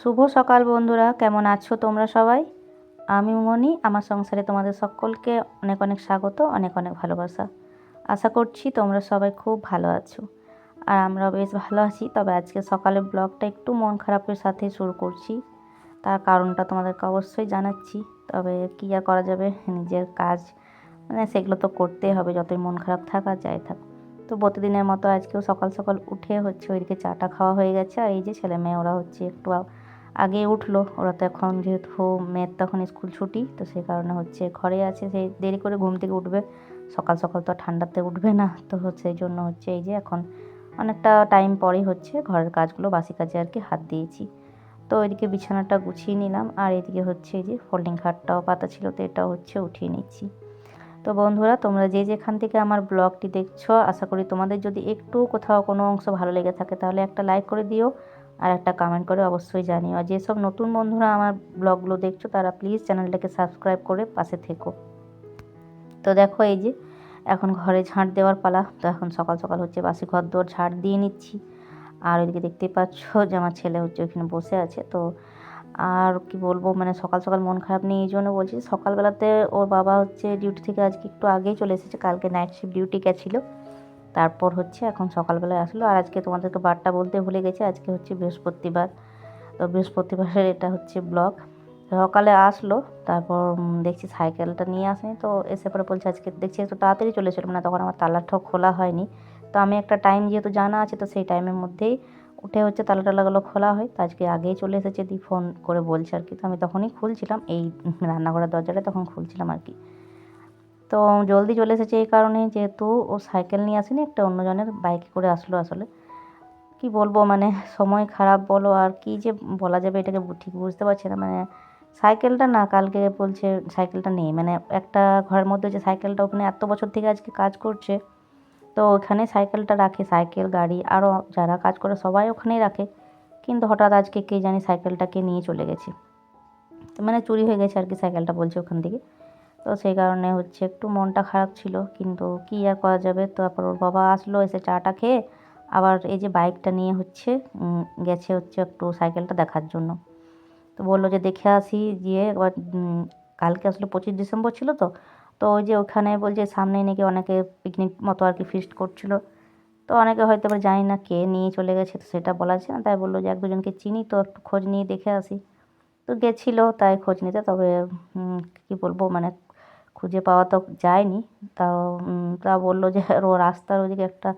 শুভ সকাল বন্ধুরা, কেমন আছো তোমরা সবাই? আমি মনি আমার সংসারে তোমাদের সকলকে অনেক অনেক স্বাগত, অনেক অনেক ভালোবাসা। আশা করছি তোমরা সবাই খুব ভালো আছো। আর আমরা বেশ ভালো আছি, তবে আজকে সকালে ব্লগটা একটু মন খারাপের সাথে শুরু করছি। তার কারণটা তোমাদেরকে অবশ্যই জানাচ্ছি, তবে কী আর করা যাবে, নিজের কাজ মানে সেগুলো তো করতেই হবে, যতই মন খারাপ থাক আর যাই থাক। তো প্রতিদিনের মতো আজকেও সকাল সকাল উঠে হচ্ছে ওইদিকে চাটা খাওয়া হয়ে গেছে, আর এই যে ছেলে মেয়ে ওরা হচ্ছে একটু আগে উঠল। ওরা তো এখন যেহেতু মেয়ের তখন স্কুল ছুটি, তো সেই কারণে হচ্ছে ঘরে আছে সেই দেরি করে ঘুম থেকে উঠবে। সকাল সকাল তো ঠান্ডাতে উঠবে না, তো সেই জন্য হচ্ছে এই যে এখন অনেকটা টাইম পরেই হচ্ছে ঘরের কাজগুলো, বাসি কাজে আর কি হাত দিয়েছি। তো এদিকে বিছানাটা গুছিয়ে নিলাম, আর এদিকে হচ্ছে এই যে ফোল্ডিং খাটটাও পাতা ছিল, তো এটাও হচ্ছে উঠিয়ে নিচ্ছি। তো বন্ধুরা, তোমরা যে যেখান থেকে আমার ব্লগটি দেখছ, আশা করি তোমাদের যদি একটু কোথাও কোনো অংশ ভালো লেগে থাকে, তাহলে একটা লাইক করে দিও। আর একটা কমেন্ট করে অবশ্যই জানিও। আর যেসব নতুন বন্ধুরা আমার ব্লগগুলো দেখছ, তারা প্লিজ চ্যানেলটাকে সাবস্ক্রাইব করে পাশে থেকো। তো দেখো এই যে, এখন ঘরে ঝাঁট দেওয়ার পালা। তো এখন সকাল সকাল হচ্ছে বাসি ঘর দোর ঝাঁট দিয়ে নিচ্ছি। আর ওইদিকে দেখতেই পাচ্ছ যে আমার ছেলে হচ্ছে ওইখানে বসে আছে। তো আর কি বলব মানে সকাল সকাল মন খারাপ নেই এই জন্য বলছি সকালবেলাতে ওর বাবা হচ্ছে ডিউটি থেকে আজকে একটু আগেই চলে এসেছে। কালকে নাইট শিফট ডিউটি গেছিল। তারপর হচ্ছে এখন সকালবেলায় আসলো। আর আজকে তোমাদেরকে বারটা বলতে ভুলে গেছে, আজকে হচ্ছে বৃহস্পতিবার। তো বৃহস্পতিবারের এটা হচ্ছে ব্লগ। সকালে আসলো, তারপর দেখছি সাইকেলটা নিয়ে আসেনি। তো এসে পরে বলছে, আজকে দেখছি একটু তাড়াতাড়ি চলে এসেছিল। না তখন আমার তালাটাও খোলা হয়নি। তো আমি একটা টাইম যেহেতু জানা আছে, তো সেই টাইমের মধ্যেই উঠে হচ্ছে তালা টালাগুলো খোলা হয়। তো আজকে আগেই চলে এসেছে, দি ফোন করে বলছে আর কি। তো আমি তখনই খুলছিলাম, এই রান্নাঘরের দরজাটা তখন খুলছিলাম আর কি। তো জলদি চলে এসেছে এই কারণে যেহেতু ও সাইকেল নিয়ে আসেনি, একটা অন্যজনের বাইকে করে আসলো আসলে। কি বলব মানে সময় খারাপ বলো, আর কি যে বলা যাবে এটাকে ঠিক বুঝতে পারছি না। মানে সাইকেলটা না, কালকে বলছে সাইকেলটা নেই। মানে একটা ঘরের মধ্যে যে সাইকেলটা ওখানে এত বছর থেকে আজকে কাজ করছে, তো ওখানে সাইকেলটা রাখে, সাইকেল, গাড়ি আরও যারা কাজ করে সবাই ওখানেই রাখে। কিন্তু হঠাৎ আজকে কে জানি সাইকেলটাকে নিয়ে চলে গেছে। তো মানে চুরি হয়ে গেছে আর কি, সাইকেলটা বলছে ওখান থেকে। তো সেই কারণে হচ্ছে একটু মনটা খারাপ ছিল। কিন্তু কী আর করা যাবে? তারপর ওর বাবা আসলো, এসে চাটা খেয়ে আবার এই যে বাইকটা নিয়ে হচ্ছে গেছে হচ্ছে একটু সাইকেলটা দেখার জন্য। তো বলল যে দেখে আসি, গিয়ে এবার কালকে আসলে পঁচিশ ডিসেম্বর ছিল তো তো ওই যে ওখানে বলছে সামনে নাকি অনেকে পিকনিক মতো আর কি ফিস্ট করছিল। তো অনেকে হয়তো এবার জানি না কে নিয়ে চলে গেছে, তো সেটা বলা যাচ্ছে না। তাই বলল যে এক দুজনকে চিনি, তো একটু খোঁজ নিয়ে দেখে আসি। তো গেছিল, তাই খোঁজ নিতে, তবে কী বলব মানে খুঁজে পাওয়া তো যায়নি। তাও তা বলল যে, ও রাস্তার ওদিকে একটা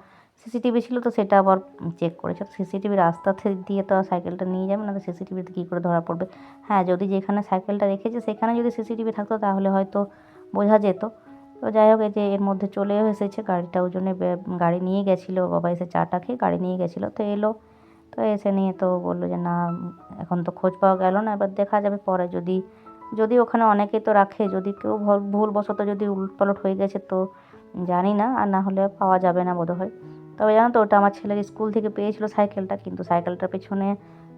সিসিটিভি ছিল তো সেটা আবার চেক করেছে। তো সিসিটিভি রাস্তা দিয়ে তো সাইকেলটা নিয়ে যাবে না, তো সিসিটিভিতে কী করে ধরা পড়বে? হ্যাঁ যদি যেখানে সাইকেলটা রেখেছে সেখানে যদি সিসিটিভি থাকতো তাহলে হয়তো বোঝা যেত। তো যাই হোক যে এর মধ্যে চলেও এসেছে, গাড়িটা ওই জন্যে গাড়ি নিয়ে গেছিল, বাবা এসে চাটা খেয়ে গাড়ি নিয়ে গেছিল। তো এলো, তো এসে নিয়ে তো বলল যে, না, এখন তো খোঁজ পাওয়া গেল না, এবার দেখা যাবে পরে যদি যদি ওখানে অনেকেই তো রাখে, যদি কেউ ভুলবশত যদি উলটপালট হয়ে গেছে তো জানি না, আর না হলে পাওয়া যাবে না বোধহয়। তবে জানো তো, ওটা আমার ছেলের স্কুল থেকে পেয়েছিল সাইকেলটা, কিন্তু সাইকেলটার পেছনে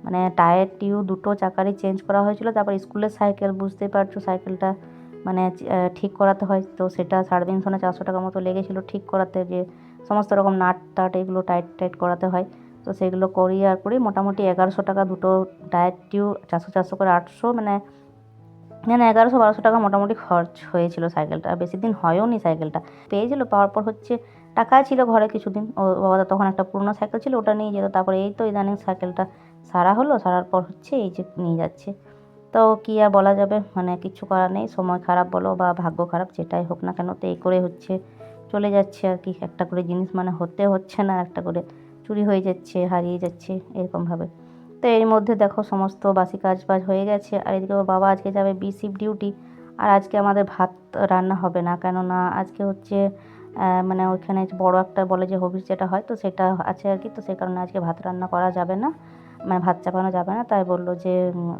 মানে টায়ার টিউ দুটো চাকারই চেঞ্জ করা হয়েছিল, তারপর স্কুলের সাইকেল, বুঝতেই পারছ সাইকেলটা মানে ঠিক করাতে হয়। তো সেটা সাড়ে তিনশো না চারশো টাকা মতো লেগেছিলো ঠিক করাতে, যে সমস্ত রকম নাট টাট এগুলো টাইট টাইট করাতে হয়। তো সেগুলো করি আর করি, মোটামুটি এগারোশো টাকা দুটো টায়ার টিউ চারশো চারশো করে আটশো মানে মানে এগারোশো বারোশো টাকা মোটামুটি খরচ হয়েছিল সাইকেলটা বেশি দিন হয়ও নি সাইকেলটা। পেয়েছিল পাওয়ার পর হচ্ছে টাকা ছিল ঘরে কিছুদিন, ও বাবা তখন একটা পুরনো সাইকেল ছিল, ওটা নিয়ে যেত, তারপরে এই তো ইদানিং সাইকেলটা সারা হলো, সারার পর হচ্ছে এই যে নিয়ে যাচ্ছে। তো কী আর বলা যাবে মানে কিছু করার নেই, সময় খারাপ বলো বা ভাগ্য খারাপ, যেটাই হোক না কেন, তো এই করে হচ্ছে চলে যাচ্ছে আর কি। একটা করে জিনিস মানে হতে হচ্ছে না, একটা করে চুরি হয়ে যাচ্ছে, হারিয়ে যাচ্ছে, এরকমভাবে। তো এর মধ্যে দেখো সমস্ত বাসি কাজ বাজ হয়ে গেছে। আর এদিকে বাবা আজকে যাবে বি ডিউটি আর আজকে আমাদের ভাত রান্না হবে না। কেননা আজকে হচ্ছে মানে ওইখানে বড় একটা বলে যে হবিস যেটা হয়, তো সেটা আছে আর কি, তো সেই কারণে আজকে ভাত রান্না করা যাবে না। মানে ভাত চাপানো যাবে না, তাই বলল যে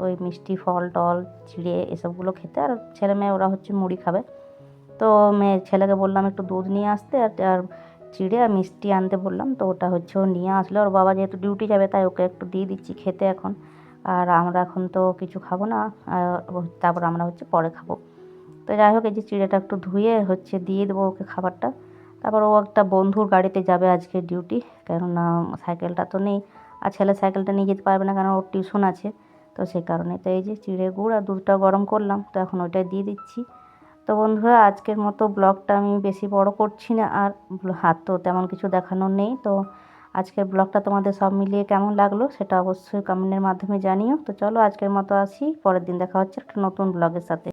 ওই মিষ্টি, ফল, টল, চিড়ে এসবগুলো খেতে, আর ছেলে মেয়ে ওরা হচ্ছে মুড়ি খাবে। তো মেয়ে ছেলেকে বললাম একটু দুধ নিয়ে আসতে আর চিড়ে আর মিষ্টি আনতে বললাম, তো ওটা হচ্ছে ও নিয়ে আসলো। ওর বাবা যেহেতু ডিউটি যাবে, তাই ওকে একটু দিয়ে দিচ্ছি খেতে এখন। আর আমরা এখন তো কিছু খাব না তারপর আমরা হচ্ছে পরে খাব। তো যাই হোক, এই যে চিড়েটা একটু ধুয়ে হচ্ছে দিয়ে দেবো ওকে খাবারটা। তারপর ও একটা বন্ধুর গাড়িতে যাবে আজকে ডিউটি কেননা সাইকেলটা তো নেই। আর ছেলে সাইকেলটা নিয়ে যেতে পারবে না কারণ ওর টিউশন আছে, তো সেই কারণে। তো এই যে চিড়ে গুড় আর দুধটা গরম করলাম, তো এখন ওইটাই দিয়ে দিচ্ছি। তো বন্ধুরা, আজকের মতো ব্লগটা আমি বেশি বড় করছি না, আর হাত তো তেমন কিছু দেখানোর নেই। তো আজকের ব্লগটা তোমাদের সব মিলিয়ে কেমন লাগল সেটা অবশ্যই কমেন্টের মাধ্যমে জানিও। তো চলো আজকের মতো আসি, পরের দিন দেখা হচ্ছে একটা নতুন ব্লগের সাথে।